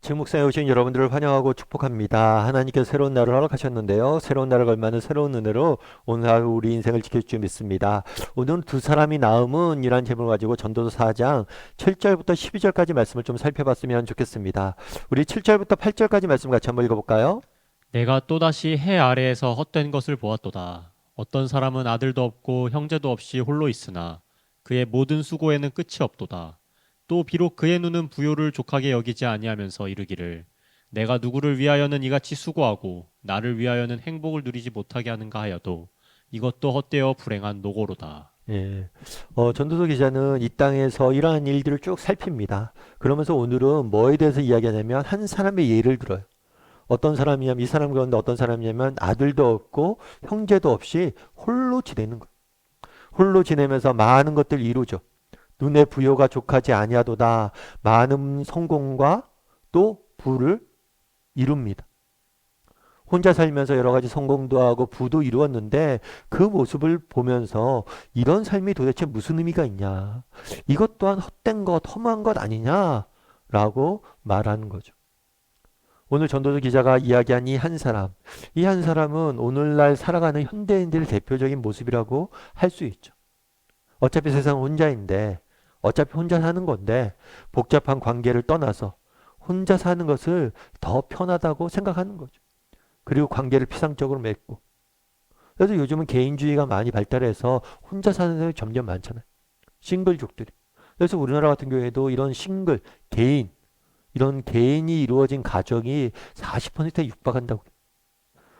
지목사에 오신 여러분들을 환영하고 축복합니다. 하나님께서 새로운 날을 허락하셨는데요. 새로운 날을 걸맞는 새로운 은혜로 오늘 하루 우리 인생을 지켜줄 줄 믿습니다. 오늘 두 사람이 나음은 이란 제목을 가지고 전도서 4장 7절부터 12절까지 말씀을 좀 살펴봤으면 좋겠습니다. 우리 7절부터 8절까지 말씀 같이 한번 읽어볼까요? 내가 또다시 해 아래에서 헛된 것을 보았도다. 어떤 사람은 아들도 없고 형제도 없이 홀로 있으나 그의 모든 수고에는 끝이 없도다. 또 비록 그의 눈은 부요를 족하게 여기지 아니하면서 이르기를 내가 누구를 위하여는 이같이 수고하고 나를 위하여는 행복을 누리지 못하게 하는가 하여도 이것도 헛되어 불행한 노고로다. 예. 어, 전도서 기자는 이 땅에서 이러한 일들을 쭉 살핍니다. 그러면서 오늘은 뭐에 대해서 이야기하냐면 한 사람의 예를 들어요. 어떤 사람이냐면 이 사람 가운데 어떤 사람이냐면 아들도 없고 형제도 없이 홀로 지내는 거예요. 홀로 지내면서 많은 것들 이루죠. 눈의 부요가 족하지 아니하도다. 많은 성공과 또 부를 이룹니다. 혼자 살면서 여러 가지 성공도 하고 부도 이루었는데 그 모습을 보면서 이런 삶이 도대체 무슨 의미가 있냐. 이것 또한 헛된 것, 험한 것 아니냐라고 말하는 거죠. 오늘 전도서 기자가 이야기한 이 한 사람, 이 한 사람은 오늘날 살아가는 현대인들의 대표적인 모습이라고 할 수 있죠. 어차피 세상 혼자인데, 어차피 혼자 사는 건데, 복잡한 관계를 떠나서 혼자 사는 것을 더 편하다고 생각하는 거죠. 그리고 관계를 피상적으로 맺고. 그래서 요즘은 개인주의가 많이 발달해서 혼자 사는 사람이 점점 많잖아요. 싱글족들이. 그래서 우리나라 같은 경우에도 이런 싱글, 개인, 이런 개인이 이루어진 가정이 40%에 육박한다고.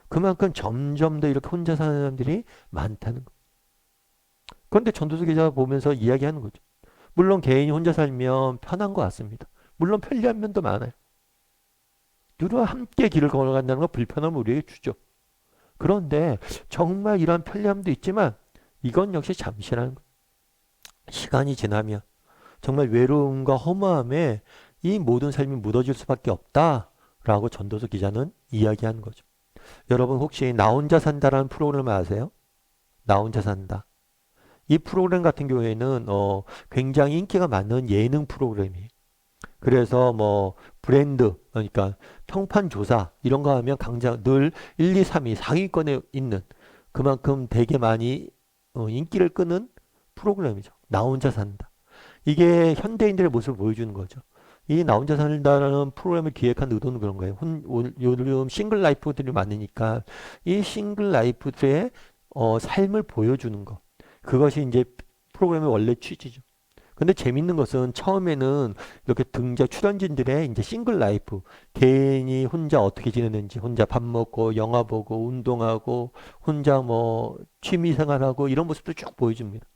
그만큼 점점 더 이렇게 혼자 사는 사람들이 많다는 거. 그런데 전도서 기자가 보면서 이야기하는 거죠. 물론 개인이 혼자 살면 편한 것 같습니다. 물론 편리한 면도 많아요. 누구와 함께 길을 걸어간다는 건 불편함을 우리에게 주죠. 그런데 정말 이러한 편리함도 있지만 이건 역시 잠시라는 거예요. 시간이 지나면 정말 외로움과 허무함에 이 모든 삶이 묻어질 수밖에 없다라고 전도서 기자는 이야기하는 거죠. 여러분 혹시 나 혼자 산다라는 프로그램 아세요? 나 혼자 산다. 이 프로그램 같은 경우에는 어, 굉장히 인기가 많은 예능 프로그램이에요. 그래서 뭐 브랜드 그러니까 평판 조사 이런 거 하면 강장 늘 1, 2, 3위 상위권에 있는 그만큼 되게 많이 어, 인기를 끄는 프로그램이죠. 나 혼자 산다. 이게 현대인들의 모습을 보여주는 거죠. 이 나 혼자 산다라는 프로그램을 기획한 의도는 그런 거예요. 혼, 오- 요즘 싱글 라이프들이 많으니까 이 싱글 라이프들의 어, 삶을 보여주는 거. 그것이 이제 프로그램의 원래 취지죠. 근데 재밌는 것은 처음에는 이렇게 등장 출연진들의 이제 싱글 라이프, 개인이 혼자 어떻게 지내는지, 혼자 밥 먹고 영화 보고 운동하고 혼자 뭐 취미 생활하고 이런 모습들 쭉 보여줍니다.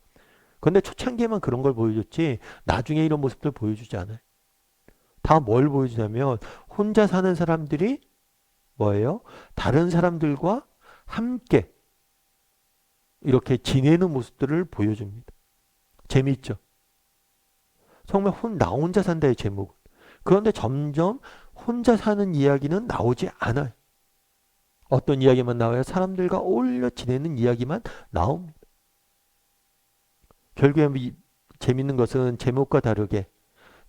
근데 초창기에만 그런 걸 보여줬지 나중에 이런 모습들 보여주지 않아요. 다 뭘 보여주냐면 혼자 사는 사람들이 뭐예요? 다른 사람들과 함께 이렇게 지내는 모습들을 보여줍니다. 재미있죠? 정말 혼, 나 혼자 산다의 제목은. 그런데 점점 혼자 사는 이야기는 나오지 않아요. 어떤 이야기만 나와요? 사람들과 어울려 지내는 이야기만 나옵니다. 결국에 이- 재밌는 것은 제목과 다르게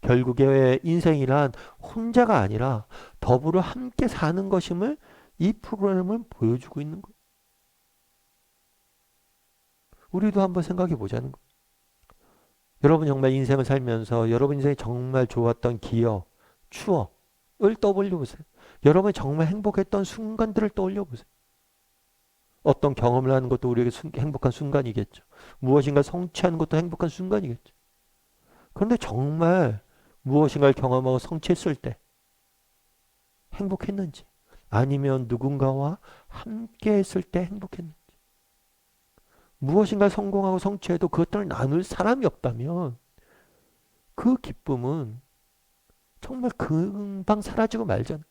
결국에 인생이란 혼자가 아니라 더불어 함께 사는 것임을 이 프로그램을 보여주고 있는 거예요. 우리도 한번 생각해 보자는 거예요. 여러분 정말 인생을 살면서 여러분 인생이 정말 좋았던 기억, 추억을 떠올려 보세요. 여러분 정말 행복했던 순간들을 떠올려 보세요. 어떤 경험을 하는 것도 우리에게 순- 행복한 순간이겠죠. 무엇인가 성취하는 것도 행복한 순간이겠죠. 그런데 정말 무엇인가를 경험하고 성취했을 때 행복했는지 아니면 누군가와 함께 했을 때 행복했는지 무엇인가 성공하고 성취해도 그것들을 나눌 사람이 없다면 그 기쁨은 정말 금방 사라지고 말잖아요.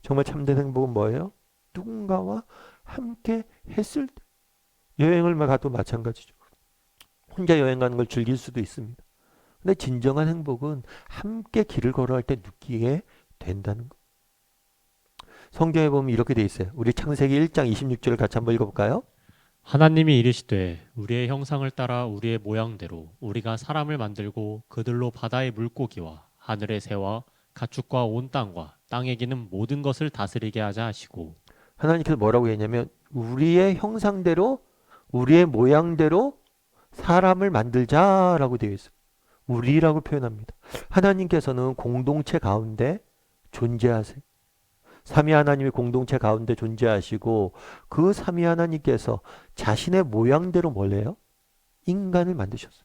정말 참된 행복은 뭐예요? 누군가와 함께 했을 때 여행을 가도 마찬가지죠. 혼자 여행 가는 걸 즐길 수도 있습니다. 근데 진정한 행복은 함께 길을 걸어갈 때 느끼게 된다는 거. 성경에 보면 이렇게 돼 있어요. 우리 창세기 1장 26절을 같이 한번 읽어볼까요? 하나님이 이르시되 우리의 형상을 따라 우리의 모양대로 우리가 사람을 만들고 그들로 바다의 물고기와 하늘의 새와 가축과 온 땅과 땅에 기는 모든 것을 다스리게 하자 하시고 하나님께서 뭐라고 했냐면 우리의 형상대로 우리의 모양대로 사람을 만들자라고 되어 있어요. 우리라고 표현합니다. 하나님께서는 공동체 가운데 존재하세요. 삼위 하나님이 공동체 가운데 존재하시고 그 삼위 하나님께서 자신의 모양대로 뭘 해요? 인간을 만드셨어요.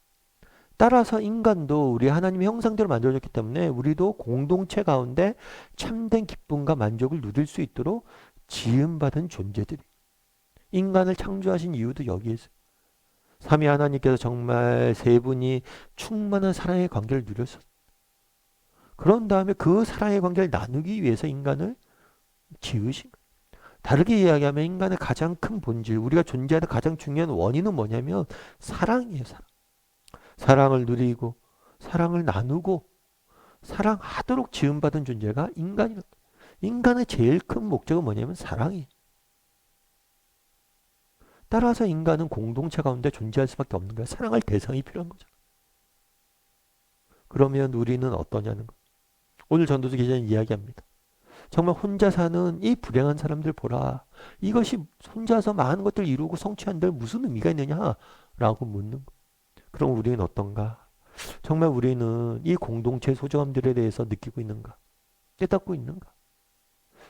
따라서 인간도 우리 하나님의 형상대로 만들어졌기 때문에 우리도 공동체 가운데 참된 기쁨과 만족을 누릴 수 있도록 지음받은 존재들이 인간을 창조하신 이유도 여기에 있어요. 삼위 하나님께서 정말 세 분이 충만한 사랑의 관계를 누렸어요. 그런 다음에 그 사랑의 관계를 나누기 위해서 인간을 지으신 거예요. 다르게 이야기하면 인간의 가장 큰 본질, 우리가 존재하는 가장 중요한 원인은 뭐냐면 사랑이에요, 사랑. 사랑을 누리고, 사랑을 나누고, 사랑하도록 지음받은 존재가 인간이다. 인간의 제일 큰 목적은 뭐냐면 사랑이에요. 따라서 인간은 공동체 가운데 존재할 수밖에 없는 거야. 사랑할 대상이 필요한 거죠. 그러면 우리는 어떠냐는 거. 오늘 전도서 기자는 이야기합니다. 정말 혼자 사는 이 불행한 사람들 보라. 이것이 혼자서 많은 것들 이루고 성취한들 무슨 의미가 있느냐라고 묻는 거. 그럼 우리는 어떤가? 정말 우리는 이 공동체 소중함들에 대해서 느끼고 있는가? 깨닫고 있는가?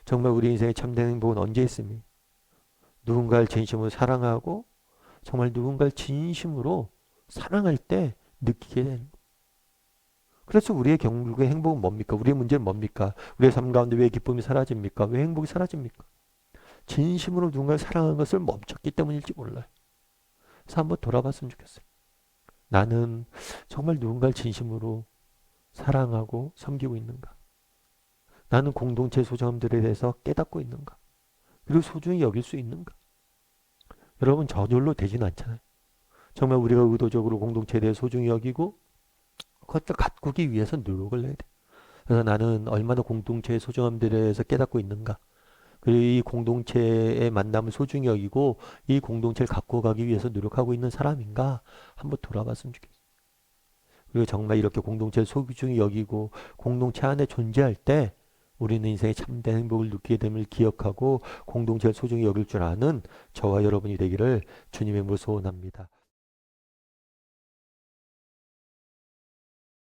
정말 우리 인생의 참된 행복은 언제 있습니까? 누군가를 진심으로 사랑하고 정말 누군가를 진심으로 사랑할 때 느끼게 되는 거예요. 그래서 우리의 결국의 행복은 뭡니까? 우리의 문제는 뭡니까? 우리의 삶 가운데 왜 기쁨이 사라집니까? 왜 행복이 사라집니까? 진심으로 누군가를 사랑하는 것을 멈췄기 때문일지 몰라요. 그래서 한번 돌아봤으면 좋겠어요. 나는 정말 누군가를 진심으로 사랑하고 섬기고 있는가? 나는 공동체 소중함들에 대해서 깨닫고 있는가? 그리고 소중히 여길 수 있는가? 여러분 저절로 되지는 않잖아요. 정말 우리가 의도적으로 공동체에 대해 소중히 여기고 그것을 가꾸기 위해서 노력을 해야 돼. 그래서 나는 얼마나 공동체의 소중함들에 대해서 깨닫고 있는가? 그리고 이 공동체의 만남을 소중히 여기고 이 공동체를 갖고 가기 위해서 노력하고 있는 사람인가? 한번 돌아봤으면 좋겠어요. 그리고 정말 이렇게 공동체를 소중히 여기고 공동체 안에 존재할 때 우리는 인생의 참된 행복을 느끼게 됨을 기억하고 공동체를 소중히 여길 줄 아는 저와 여러분이 되기를 주님의 이름으로 소원합니다.